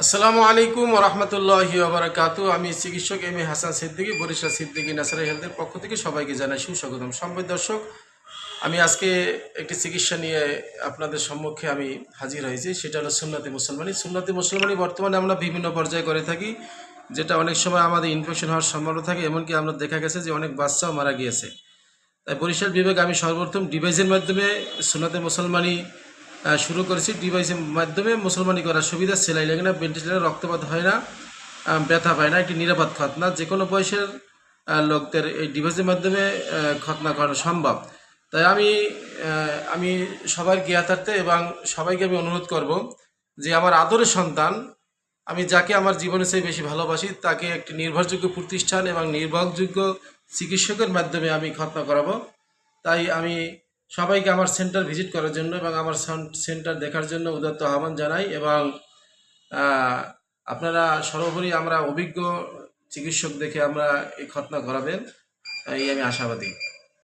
আসসালামু আলাইকুম রহমতুল্লাহি ওবরাকাতু আমি চিকিৎসক M A Hasan Siddiqui, Barishal Siddiqui nursery হেলথের পক্ষ থেকে সবাইকে জানাই সুস্বাগতম। সম্পদ দর্শক, আমি আজকে একটি চিকিৎসা নিয়ে আপনাদের সম্মুখে আমি হাজির হয়েছি। সেটা হলো সুন্নতি মুসলমানি। সুন্নতি মুসলমানি বর্তমানে আমরা বিভিন্ন পর্যায়ে করে থাকি, যেটা অনেক সময় আমাদের ইনফেকশন হওয়ার সম্ভাবনা থাকে, এমনকি আমরা দেখা গেছে যে অনেক বাচ্চাও মারা গিয়েছে। তাই বরিশাল বিভাগে আমি সর্বপ্রথম ডিভাইসের মাধ্যমে সুন্নতে মুসলমানি শুরু করেছি ডিভাইসের মাধ্যমে। মুসলমানি করার সুবিধা, সেলাই লাগে না ভেন্টিলেটার রক্তপাত হয় না ব্যথা পায় না, একটি নিরাপদ খতনা। যে কোনো বয়সের লোকদের এই ডিভাইসের মাধ্যমে খতনা করানো সম্ভব। তাই আমি আমি সবার জ্ঞাতার্থে এবং সবাইকে আমি অনুরোধ করব যে আমার আদরের সন্তান, আমি যাকে আমার জীবনে চেয়ে বেশি ভালোবাসি, তাকে একটি নির্ভরযোগ্য প্রতিষ্ঠান এবং নির্ভরযোগ্য চিকিৎসকের মাধ্যমে আমি খতনা করাবো। তাই আমি সবাইকে আমার সেন্টার ভিজিট করার জন্য এবং আমার সেন্টার দেখার জন্য উদাত্ত আহ্বান জানাই এবং আপনারা সর্বোপরি আমরা অভিজ্ঞ চিকিৎসক দেখে আমরা এই ঘটনা করাবেন এই আমি আশাবাদী।